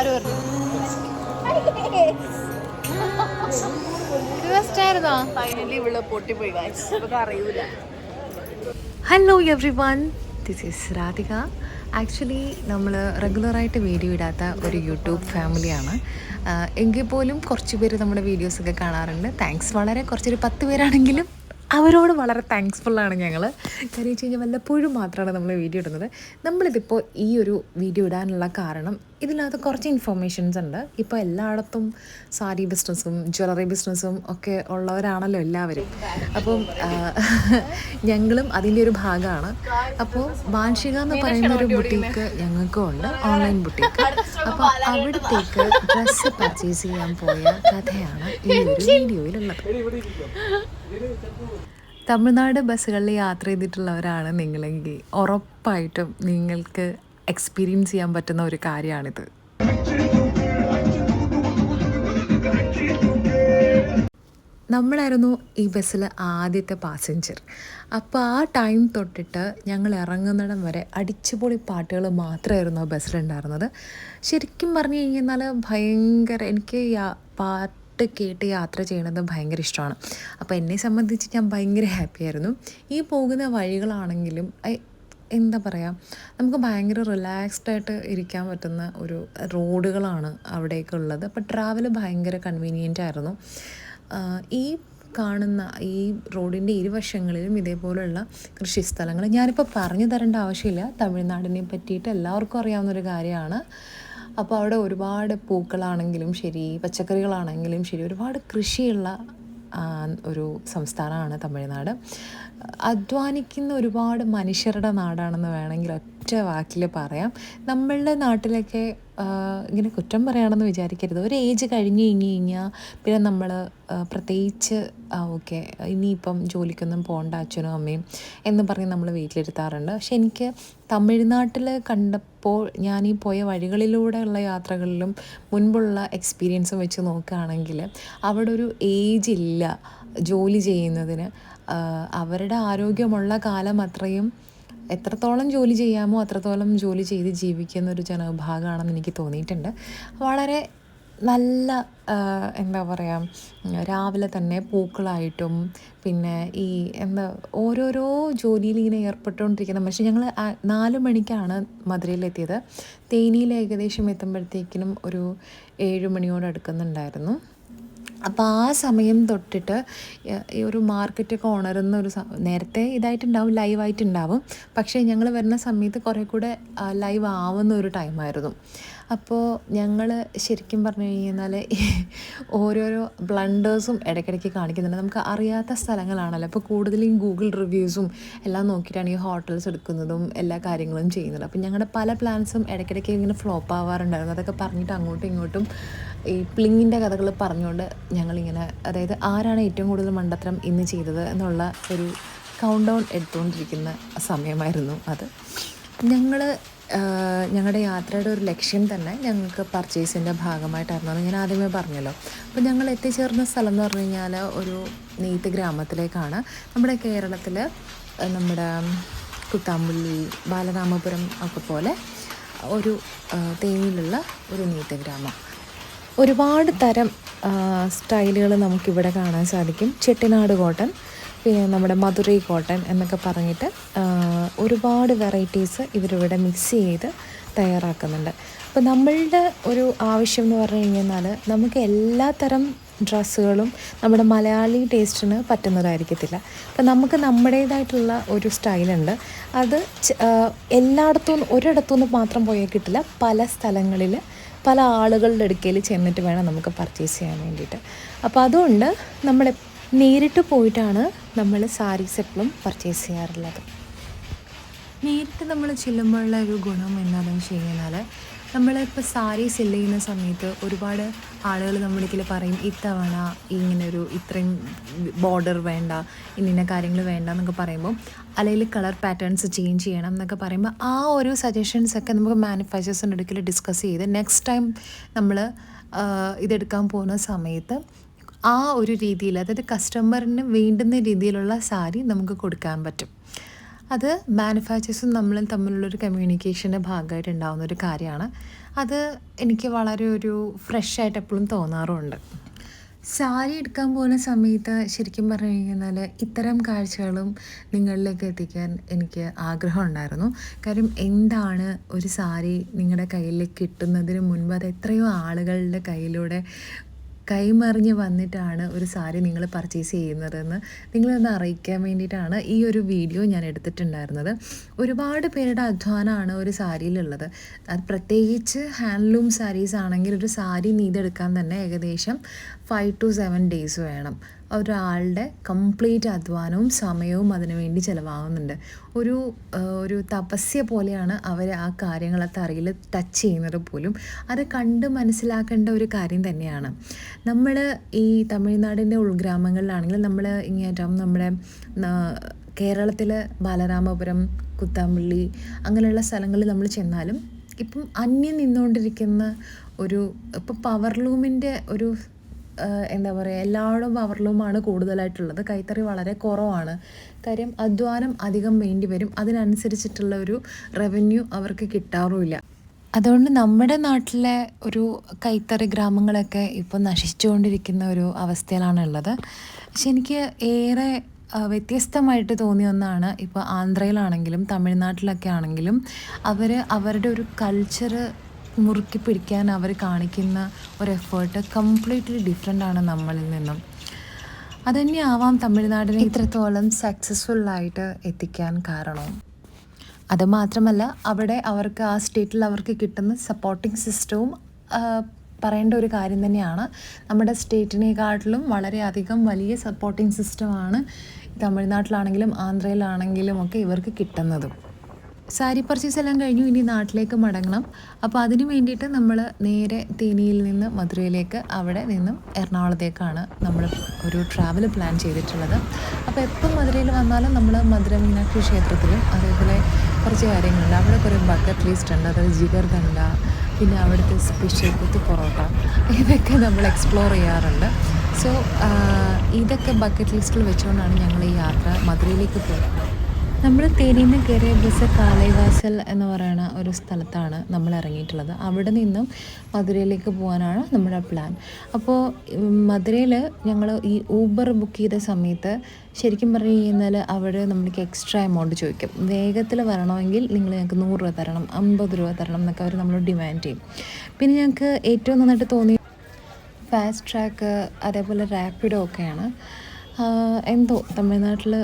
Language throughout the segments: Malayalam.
Hello everyone this is Radhika actually നമ്മൾ റെഗുലറായിട്ട് വീഡിയോ ഇടാത്ത ഒരു യൂട്യൂബ് ഫാമിലിയാണ്. എങ്കിൽ പോലും കുറച്ച് പേര് നമ്മുടെ വീഡിയോസൊക്കെ കാണാറുണ്ട്. താങ്ക്സ് വളരെ. കുറച്ചൊരു പത്ത് പേരാണെങ്കിലും അവരോട് വളരെ താങ്ക്സ്ഫുള്ളാണ് ഞങ്ങൾ കാര്യം വെച്ച് കഴിഞ്ഞാൽ വല്ലപ്പോഴും മാത്രമാണ് നമ്മൾ വീഡിയോ ഇടുന്നത്. നമ്മളിതിപ്പോൾ ഈ ഒരു വീഡിയോ ഇടാനുള്ള കാരണം ഇതിനകത്ത് കുറച്ച് ഇൻഫോർമേഷൻസ് ഉണ്ട്. ഇപ്പോൾ എല്ലായിടത്തും സാരി ബിസിനസ്സും ജ്വല്ലറി ബിസിനസ്സും ഒക്കെ ഉള്ളവരാണല്ലോ എല്ലാവരും. അപ്പം ഞങ്ങളും അതിന്റെ ഒരു ഭാഗമാണ്. അപ്പോൾ വാൻഷിക എന്ന് പറയുന്ന ഒരു ബുട്ടീക്ക് ഞങ്ങൾക്കും ഉണ്ട് ഓൺലൈൻ ബുട്ടീക്ക് അപ്പോൾ അവിടത്തേക്ക് ഡ്രസ്സ് പർച്ചേസ് ചെയ്യാൻ പോയ കഥയാണ് ഈ ഒരു വീഡിയോയിലുള്ളത്. തമിഴ്നാട് ബസ്സുകളിൽ യാത്ര ചെയ്തിട്ടുള്ളവരാണ് നിങ്ങളെങ്കിൽ. ഉറപ്പായിട്ടും നിങ്ങൾക്ക് എക്സ്പീരിയൻസ് ചെയ്യാൻ പറ്റുന്ന ഒരു കാര്യമാണിത്. നമ്മളായിരുന്നു ഈ ബസ്സിൽ ആദ്യത്തെ പാസഞ്ചർ അപ്പോൾ ആ ടൈം തൊട്ടിട്ട് ഞങ്ങൾ ഇറങ്ങുന്നിടം വരെ അടിച്ചുപൊളി പാട്ടുകൾ മാത്രമായിരുന്നു ആ ബസ്സിലുണ്ടായിരുന്നത്. ശരിക്കും പറഞ്ഞു കഴിഞ്ഞാൽ ഭയങ്കര എനിക്ക് പാട്ട് കേട്ട് യാത്ര ചെയ്യണത് ഭയങ്കര ഇഷ്ടമാണ്. അപ്പോൾ എന്നെ സംബന്ധിച്ച് ഞാൻ ഭയങ്കര ഹാപ്പിയായിരുന്നു ഈ പോകുന്ന വഴികളാണെങ്കിലും എന്താ പറയുക നമുക്ക് ഭയങ്കര റിലാക്സ്ഡ് ആയിട്ട് ഇരിക്കാൻ പറ്റുന്ന ഒരു റോഡുകളാണ് അവിടെയൊക്കെ ഉള്ളത്. അപ്പോൾ ട്രാവൽ ഭയങ്കര കൺവീനിയന്റ് ആയിരുന്നു. ഈ കാണുന്ന ഈ റോഡിന്റെ ഇരുവശങ്ങളിലും ഇതേപോലുള്ള കൃഷിസ്ഥലങ്ങൾ. ഞാനിപ്പോൾ പറഞ്ഞു തരേണ്ട ആവശ്യമില്ല. തമിഴ്നാടിനെ പറ്റിയിട്ട് എല്ലാവർക്കും അറിയാവുന്ന ഒരു കാര്യമാണ്. അപ്പോൾ അവിടെ ഒരുപാട് പൂക്കളാണെങ്കിലും ശരി പച്ചക്കറികളാണെങ്കിലും ശരി ഒരുപാട് കൃഷിയുള്ള ഒരു സംസ്ഥാനമാണ് തമിഴ്നാട്. അധ്വാനിക്കുന്ന ഒരുപാട് മനുഷ്യരുടെ നാടാണെന്ന് വേണമെങ്കിൽ ഒറ്റ വാക്കിൽ പറയാം. നമ്മളുടെ നാട്ടിലൊക്കെ ഇങ്ങനെ കുറ്റം പറയുകയാണെന്ന് വിചാരിക്കരുത്. ഒരു ഏജ് കഴിഞ്ഞ് കഴിഞ്ഞ് കഴിഞ്ഞാൽ പിന്നെ നമ്മൾ പ്രത്യേകിച്ച് ഓക്കെ ഇനിയിപ്പം ജോലിക്കൊന്നും പോകണ്ട അച്ഛനും അമ്മയും എന്ന് പറഞ്ഞ് നമ്മൾ വീട്ടിലിരുത്താറുണ്ട്. പക്ഷെ എനിക്ക് തമിഴ്നാട്ടിൽ കണ്ടപ്പോൾ ഞാൻ ഈ പോയ വഴികളിലൂടെയുള്ള യാത്രകളിലും മുൻപുള്ള എക്സ്പീരിയൻസും വെച്ച് നോക്കുകയാണെങ്കിൽ അവിടെ ഒരു ഏജ് ഇല്ല. ജോലി ചെയ്യുന്നതിന് അവരുടെ ആരോഗ്യമുള്ള കാലം അത്രയും എത്രത്തോളം ജോലി ചെയ്യാമോ അത്രത്തോളം ജോലി ചെയ്ത് ജീവിക്കുന്ന ഒരു ജനവിഭാഗമാണെന്ന് എനിക്ക് തോന്നിയിട്ടുണ്ട്. വളരെ നല്ല എന്താ പറയുക രാവിലെ തന്നെ പൂക്കളായിട്ടും പിന്നെ ഈ എന്താ ഓരോരോ ജോലിയിൽ ഇങ്ങനെ ഏർപ്പെട്ടുകൊണ്ടിരിക്കുന്ന പക്ഷേ ഞങ്ങൾ നാല് മണിക്കാണ് മധുരയിലെത്തിയത്. തേനിയിൽ ഏകദേശം എത്തുമ്പോഴത്തേക്കിനും ഒരു ഏഴ് മണിയോട് അടുക്കുന്നുണ്ടായിരുന്നു. അപ്പോൾ ആ സമയം തൊട്ടിട്ട് ഈ ഒരു മാർക്കറ്റൊക്കെ ഉണരുന്ന ഒരു നേരത്തെ ഇതായിട്ടുണ്ടാവും ലൈവായിട്ടുണ്ടാവും പക്ഷേ ഞങ്ങൾ വരുന്ന സമയത്ത് കുറേ കൂടെ ലൈവ് ആവുന്ന ഒരു ടൈമായിരുന്നു അപ്പോൾ ഞങ്ങൾ ശരിക്കും പറഞ്ഞു കഴിഞ്ഞാൽ ഓരോരോ ബ്ലണ്ടേഴ്സും ഇടയ്ക്കിടയ്ക്ക് കാണിക്കുന്നുണ്ട്. നമുക്ക് അറിയാത്ത സ്ഥലങ്ങളാണല്ലോ. അപ്പോൾ കൂടുതലും ഗൂഗിൾ റിവ്യൂസും എല്ലാം നോക്കിയിട്ടാണ് ഈ ഹോട്ടൽസ് എടുക്കുന്നതും എല്ലാ കാര്യങ്ങളും ചെയ്യുന്നത്. അപ്പോൾ ഞങ്ങളുടെ പല പ്ലാൻസും ഇടയ്ക്കിടയ്ക്ക് ഇങ്ങനെ ഫ്ലോപ്പ് ആവാറുണ്ടായിരുന്നു. അതൊക്കെ പറഞ്ഞിട്ട് അങ്ങോട്ടും ഇങ്ങോട്ടും ഈ പ്ലിങ്ങിന്റെ കഥകൾ പറഞ്ഞുകൊണ്ട് ഞങ്ങളിങ്ങനെ അതായത് ആരാണ് ഏറ്റവും കൂടുതൽ മണ്ടത്തരം ഇന്ന് ചെയ്തത് എന്നുള്ള ഒരു കൗണ്ട് ഡൗൺ എടുത്തുകൊണ്ടിരിക്കുന്ന സമയമായിരുന്നു അത്. ഞങ്ങൾ ഞങ്ങളുടെ യാത്രയുടെ ഒരു ലക്ഷ്യം തന്നെ ഞങ്ങൾക്ക് പർച്ചേസിന്റെ ഭാഗമായിട്ടായിരുന്നു. ഞാൻ ആദ്യമേ പറഞ്ഞല്ലോ. അപ്പോൾ ഞങ്ങൾ എത്തിച്ചേർന്ന സ്ഥലം എന്ന് പറഞ്ഞു കഴിഞ്ഞാൽ ഒരു നെയ്ത്ത് ഗ്രാമത്തിലേക്കാണ്. നമ്മുടെ കേരളത്തിൽ നമ്മുടെ കുത്താമ്പുള്ളി ബാലരാമപുരം ഒക്കെ പോലെ ഒരു തേനിയിലുള്ള ഒരു നെയ്ത്ത് ഗ്രാമം. ഒരുപാട് തരം സ്റ്റൈലുകൾ നമുക്കിവിടെ കാണാൻ സാധിക്കും. ചെട്ടിനാട് കോട്ടൺ പിന്നെ നമ്മുടെ മധുരൈ കോട്ടൺ എന്നൊക്കെ പറഞ്ഞിട്ട് ഒരുപാട് വെറൈറ്റീസ് ഇവരിവിടെ മിക്സ് ചെയ്ത് തയ്യാറാക്കുന്നുണ്ട്. അപ്പോൾ നമ്മളുടെ ഒരു ആവശ്യം എന്ന് പറഞ്ഞു കഴിഞ്ഞാൽ നമുക്ക് എല്ലാ തരം ഡ്രസ്സുകളും നമ്മുടെ മലയാളി ടേസ്റ്റിന് പറ്റുന്നതായിരിക്കത്തില്ല. അപ്പം നമുക്ക് നമ്മുടേതായിട്ടുള്ള ഒരു സ്റ്റൈലുണ്ട്. അത് എല്ലായിടത്തും ഒരിടത്തു നിന്ന് മാത്രം പോയാൽ കിട്ടില്ല. പല സ്ഥലങ്ങളിൽ പല ആളുകളുടെ അടുക്കയിൽ ചെന്നിട്ട് വേണം നമുക്ക് പർച്ചേസ് ചെയ്യാൻ വേണ്ടിയിട്ട്. അപ്പോൾ അതുകൊണ്ട് നമ്മൾ നേരിട്ട് പോയിട്ടാണ് നമ്മൾ സാരീസ് എപ്പോഴും പർച്ചേസ് ചെയ്യാറുള്ളത്. നേരിട്ട് നമ്മൾ ചെല്ലുമ്പോഴുള്ള ഒരു ഗുണം എന്താണെന്ന് വെച്ച് കഴിഞ്ഞാൽ നമ്മളിപ്പോൾ സാരി സെല്ല് ചെയ്യുന്ന സമയത്ത് ഒരുപാട് ആളുകൾ നമ്മുടെ പറയും ഇത്തവണ ഇങ്ങനെ ഒരു ഇത്രയും ബോർഡർ വേണ്ട ഇന്ന കാര്യങ്ങൾ വേണ്ട എന്നൊക്കെ പറയുമ്പോൾ അല്ലെങ്കിൽ കളർ പാറ്റേൺസ് ചേഞ്ച് ചെയ്യണം എന്നൊക്കെ പറയുമ്പോൾ ആ ഒരു സജഷൻസ് ഒക്കെ നമുക്ക് മാനുഫാക്ചേഴ്സിന്റെ ഇടയ്ക്കിൽ ഡിസ്കസ് ചെയ്ത് നെക്സ്റ്റ് ടൈം നമ്മൾ ഇതെടുക്കാൻ പോകുന്ന സമയത്ത് ആ ഒരു രീതിയിൽ അതായത് കസ്റ്റമറിന് വേണ്ടുന്ന രീതിയിലുള്ള സാരി നമുക്ക് കൊടുക്കാൻ പറ്റും. അത് മാനുഫാക്ചേഴ്സും നമ്മളും തമ്മിലുള്ളൊരു കമ്മ്യൂണിക്കേഷന്റെ ഭാഗമായിട്ട് ഉണ്ടാകുന്ന ഒരു കാര്യമാണ്. അത് എനിക്ക് വളരെ ഒരു ഫ്രഷ് ആയിട്ട് എപ്പോഴും തോന്നാറുമുണ്ട് സാരി എടുക്കാൻ പോകുന്ന സമയത്ത് ശരിക്കും പറഞ്ഞു കഴിഞ്ഞാൽ ഇത്തരം കാഴ്ചകളും നിങ്ങളിലേക്ക് എത്തിക്കാൻ എനിക്ക് ആഗ്രഹം ഉണ്ടായിരുന്നു. കാര്യം എന്താണ് ഒരു സാരി നിങ്ങളുടെ കയ്യിലേക്ക് കിട്ടുന്നതിന് മുൻപ് അത് എത്രയോ ആളുകളുടെ കയ്യിലൂടെ കൈമറിഞ്ഞ് വന്നിട്ടാണ് ഒരു സാരി നിങ്ങൾ പർച്ചേസ് ചെയ്യുന്നതെന്ന് നിങ്ങളൊന്ന് അറിയിക്കാൻ വേണ്ടിയിട്ടാണ് ഈ ഒരു വീഡിയോ ഞാൻ എടുത്തിട്ടുണ്ടായിരുന്നത്. ഒരുപാട് പേരുടെ അധ്വാനമാണ് ഒരു സാരിയിലുള്ളത്. അത് പ്രത്യേകിച്ച് ഹാൻഡ്ലൂം സാരീസ് ആണെങ്കിൽ ഒരു സാരി നെയ്തെടുക്കാൻ തന്നെ ഏകദേശം ഫൈവ് ടു സെവൻ ഡേയ്സ് വേണം. ഒരാളുടെ കംപ്ലീറ്റ് അധ്വാനവും സമയവും അതിനു വേണ്ടി ചിലവാകുന്നുണ്ട്. ഒരു ഒരു തപസ്യ പോലെയാണ് അവർ ആ കാര്യങ്ങൾ ആ തറയിൽ ടച്ച് ചെയ്യുന്നത് പോലും. അത് കണ്ട് മനസ്സിലാക്കേണ്ട ഒരു കാര്യം തന്നെയാണ്. നമ്മൾ ഈ തമിഴ്നാടിന്റെ ഉൾഗ്രാമങ്ങളിലാണെങ്കിൽ നമ്മൾ ഇങ്ങേറ്റം നമ്മുടെ കേരളത്തിൽ ബാലരാമപുരം കുത്താമ്പള്ളി അങ്ങനെയുള്ള സ്ഥലങ്ങളിൽ നമ്മൾ ചെന്നാലും ഇപ്പം അന്യം നിന്നുകൊണ്ടിരിക്കുന്ന ഒരു ഇപ്പം പവർലൂമിന്റെ ഒരു എന്താ പറയുക എല്ലാവരും പവറിലുമാണ് കൂടുതലായിട്ടുള്ളത്. കൈത്തറി വളരെ കുറവാണ്. കാര്യം അധ്വാനം അധികം വേണ്ടി വരും. അതിനനുസരിച്ചിട്ടുള്ള ഒരു റവന്യൂ അവർക്ക് കിട്ടാറുമില്ല. അതുകൊണ്ട് നമ്മുടെ നാട്ടിലെ ഒരു കൈത്തറി ഗ്രാമങ്ങളൊക്കെ ഇപ്പോൾ നശിച്ചുകൊണ്ടിരിക്കുന്ന ഒരു അവസ്ഥയിലാണ് ഉള്ളത് പക്ഷെ എനിക്ക് ഏറെ വ്യത്യസ്തമായിട്ട് തോന്നിയ ഒന്നാണ് ഇപ്പോൾ ആന്ധ്രയിലാണെങ്കിലും തമിഴ്നാട്ടിലൊക്കെ ആണെങ്കിലും അവർ അവരുടെ ഒരു കൾച്ചർ മുറുക്കി പിടിക്കാൻ അവർ കാണിക്കുന്ന ഒരു എഫേർട്ട് കംപ്ലീറ്റ്ലി ഡിഫറെന്റ് ആണ് നമ്മളിൽ നിന്നും. അതന്നെ ആവാം തമിഴ്നാടിനെ ഇത്രത്തോളം സക്സസ്ഫുള്ളായിട്ട് എത്തിക്കാൻ കാരണവും അതുമാത്രമല്ല അവിടെ അവർക്ക് ആ സ്റ്റേറ്റിൽ അവർക്ക് കിട്ടുന്ന സപ്പോർട്ടിംഗ് സിസ്റ്റവും പറയേണ്ട ഒരു കാര്യം തന്നെയാണ്. നമ്മുടെ സ്റ്റേറ്റിനെക്കാട്ടിലും വളരെയധികം വലിയ സപ്പോർട്ടിംഗ് സിസ്റ്റമാണ് തമിഴ്നാട്ടിലാണെങ്കിലും ആന്ധ്രയിലാണെങ്കിലും ഒക്കെ ഇവർക്ക് കിട്ടുന്നതും. സാരി പർച്ചേസ് എല്ലാം കഴിഞ്ഞു ഇനി നാട്ടിലേക്ക് മടങ്ങണം. അപ്പോൾ അതിന് വേണ്ടിയിട്ട് നമ്മൾ നേരെ തേനിയിൽ നിന്ന് മധുരയിലേക്ക് അവിടെ നിന്നും എറണാകുളത്തേക്കാണ് നമ്മൾ ഒരു ട്രാവൽ പ്ലാൻ ചെയ്തിട്ടുള്ളത്. അപ്പോൾ എപ്പം മധുരയിൽ വന്നാലും നമ്മൾ മധുര മീനാക്ഷി ക്ഷേത്രത്തിലും അതേപോലെ കുറച്ച് കാര്യങ്ങളുണ്ട്. അവിടെ കുറേ ബക്കറ്റ് ലിസ്റ്റ് ഉണ്ട്. അതായത് ജിഗർ ദണ്ട പിന്നെ അവിടുത്തെ സ്പെഷ്യൽ കുത്ത് പൊറോട്ട ഇതൊക്കെ നമ്മൾ എക്സ്പ്ലോർ ചെയ്യാറുണ്ട്. സോ ഇതൊക്കെ ബക്കറ്റ് ലിസ്റ്റിൽ വെച്ചുകൊണ്ടാണ് ഞങ്ങൾ ഈ യാത്ര മധുരയിലേക്ക് പോയത്. നമ്മൾ തേനിയിൽ നിന്ന് കയറിയ ബസ് കാളൈവാസൽ എന്ന് പറയുന്ന ഒരു സ്ഥലത്താണ് നമ്മൾ ഇറങ്ങിയിട്ടുള്ളത്. അവിടെ നിന്നും മധുരയിലേക്ക് പോകാനാണ് നമ്മുടെ പ്ലാൻ അപ്പോൾ മധുരയിൽ ഞങ്ങൾ ഈ ഊബർ ബുക്ക് ചെയ്ത സമയത്ത് ശരിക്കും പറഞ്ഞു കഴിഞ്ഞാൽ അവിടെ നമ്മൾക്ക് എക്സ്ട്രാ എമൗണ്ട് ചോദിക്കും. വേഗത്തിൽ വരണമെങ്കിൽ നിങ്ങൾ ഞങ്ങൾക്ക് നൂറ് രൂപ തരണം അമ്പത് രൂപ തരണം എന്നൊക്കെ അവർ നമ്മൾ ഡിമാൻഡ് ചെയ്യും. പിന്നെ ഞങ്ങൾക്ക് ഏറ്റവും നന്നായിട്ട് തോന്നി ഫാസ്റ്റ് ട്രാക്ക് അതേപോലെ റാപ്പിഡോ ഒക്കെയാണ്. എന്തോ തമിഴ്നാട്ടിൽ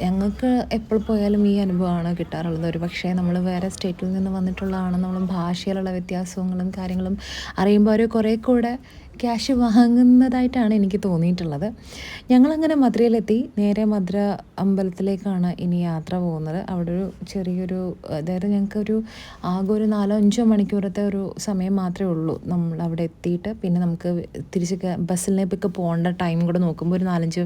ഞങ്ങൾക്ക് എപ്പോൾ പോയാലും ഈ അനുഭവമാണ് കിട്ടാറുള്ളത്. ഒരു പക്ഷേ നമ്മൾ വേറെ സ്റ്റേറ്റിൽ നിന്ന് വന്നിട്ടുള്ളതാണ് നമ്മൾ ഭാഷയിലുള്ള വ്യത്യാസങ്ങളും കാര്യങ്ങളും അറിയുമ്പോൾ അവർ കുറേ കൂടെ ക്യാഷ് വാങ്ങുന്നതായിട്ടാണ് എനിക്ക് തോന്നിയിട്ടുള്ളത്. ഞങ്ങളങ്ങനെ മധുരയിലെത്തി. നേരെ മധുര അമ്പലത്തിലേക്കാണ് ഇനി യാത്ര പോകുന്നത്. അവിടെ ഒരു ചെറിയൊരു അതായത് ഞങ്ങൾക്കൊരു ആകെ ഒരു നാലോ അഞ്ചോ മണിക്കൂറത്തെ ഒരു സമയം മാത്രമേ ഉള്ളൂ നമ്മൾ അവിടെ എത്തിയിട്ട്. പിന്നെ നമുക്ക് തിരിച്ച് ബസ്സിലേക്ക് പോകേണ്ട ടൈം കൂടെ നോക്കുമ്പോൾ ഒരു നാലഞ്ച്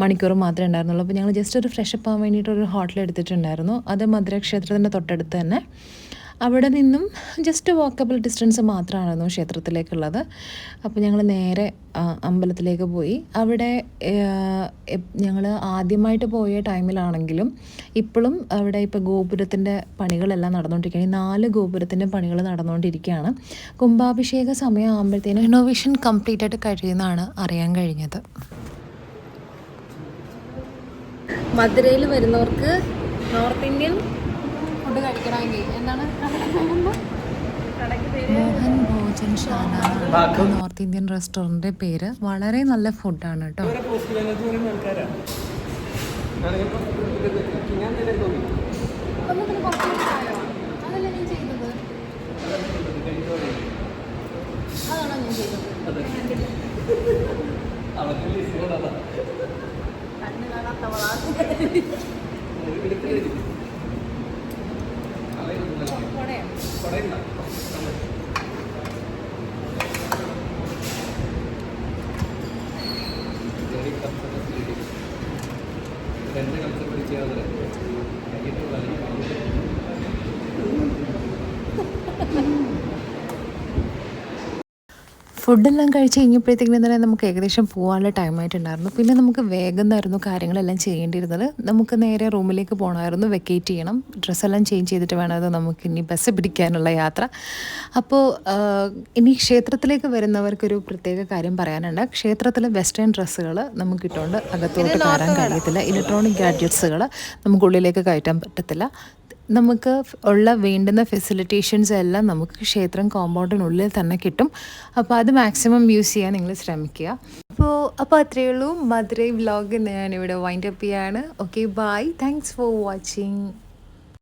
മണിക്കൂർ മാത്രമേ ഉണ്ടായിരുന്നുള്ളൂ. അപ്പോൾ ഞങ്ങൾ ജസ്റ്റ് ഒരു ഫ്രഷപ്പ് ആവാൻ വേണ്ടിയിട്ട് ഒരു ഹോട്ടൽ എടുത്തിട്ടുണ്ടായിരുന്നു. അത് മധുര ക്ഷേത്രത്തിന്റെ തൊട്ടടുത്ത് തന്നെ. അവിടെ നിന്നും ജസ്റ്റ് വാക്കബിൾ ഡിസ്റ്റൻസ് മാത്രമായിരുന്നു ക്ഷേത്രത്തിലേക്കുള്ളത്. അപ്പോൾ ഞങ്ങൾ നേരെ അമ്പലത്തിലേക്ക് പോയി. അവിടെ ഞങ്ങൾ ആദ്യമായിട്ട് പോയ ടൈമിലാണെങ്കിലും ഇപ്പോഴും അവിടെ ഇപ്പോൾ ഗോപുരത്തിന്റെ പണികളെല്ലാം നടന്നുകൊണ്ടിരിക്കുകയാണ് ഈ നാല് ഗോപുരത്തിന്റെ പണികൾ നടന്നുകൊണ്ടിരിക്കുകയാണ് കുംഭാഭിഷേക സമയം ആകുമ്പോഴത്തേനും റിനോവേഷൻ കംപ്ലീറ്റ് ആയിട്ട് കഴിയുന്നതാണ് അറിയാൻ കഴിഞ്ഞത്. മധുരയിൽ വരുന്നവർക്ക് നോർത്ത് ഇന്ത്യൻ ഫുഡ് കഴിക്കണമെങ്കിൽ. എന്താണ്? മോഹൻ ഭോജൻ ശാല എന്നാണ് നോർത്ത് ഇന്ത്യൻ റെസ്റ്റോറന്റിന്റെ പേര് വളരെ നല്ല ഫുഡാണ് കേട്ടോ. അതല്ല ഞാൻ ചെയ്തത് അതാണോ ഞാൻ ഫുഡെല്ലാം കഴിച്ച് കഴിഞ്ഞപ്പോഴത്തേക്കിനും തന്നെ നമുക്ക് ഏകദേശം പോകാനുള്ള ടൈം ആയിട്ടുണ്ടായിരുന്നു. പിന്നെ നമുക്ക് വേഗം തന്നെ കാര്യങ്ങളെല്ലാം ചെയ്യേണ്ടിയിരുന്നത്? നമുക്ക് നേരെ റൂമിലേക്ക് പോകണമായിരുന്നു വെക്കേറ്റ് ചെയ്യണം. ഡ്രസ്സെല്ലാം ചേഞ്ച് ചെയ്തിട്ട് വേണമത് നമുക്ക് ഇനി ബസ് പിടിക്കാനുള്ള യാത്ര. അപ്പോൾ ഇനി ക്ഷേത്രത്തിലേക്ക് വരുന്നവർക്കൊരു പ്രത്യേക കാര്യം പറയാനുണ്ട്. ക്ഷേത്രത്തിലെ വെസ്റ്റേൺ ഡ്രസ്സുകൾ നമുക്ക് ഇട്ടുകൊണ്ട് അകത്തോട്ട് കയറാൻ കഴിയത്തില്ല. ഇലക്ട്രോണിക് ഗാഡ്ജറ്റ്സുകൾ നമുക്കുള്ളിലേക്ക് കയറ്റാൻ പറ്റത്തില്ല. നമുക്ക് ഉള്ള വേണ്ടുന്ന ഫെസിലിറ്റേഷൻസ് എല്ലാം നമുക്ക് ക്ഷേത്രം കോമ്പൗണ്ടിനുള്ളിൽ തന്നെ കിട്ടും. അപ്പോൾ അത് മാക്സിമം യൂസ് ചെയ്യാൻ നിങ്ങൾ ശ്രമിക്കുക. അപ്പോൾ അപ്പോൾ അത്രയേ ഉള്ളൂ. മധുരൈ വ്ലോഗ് ഞാനിവിടെ വൈൻഡ് അപ്പ് ചെയ്യാണ്. Okay bye thanks for watching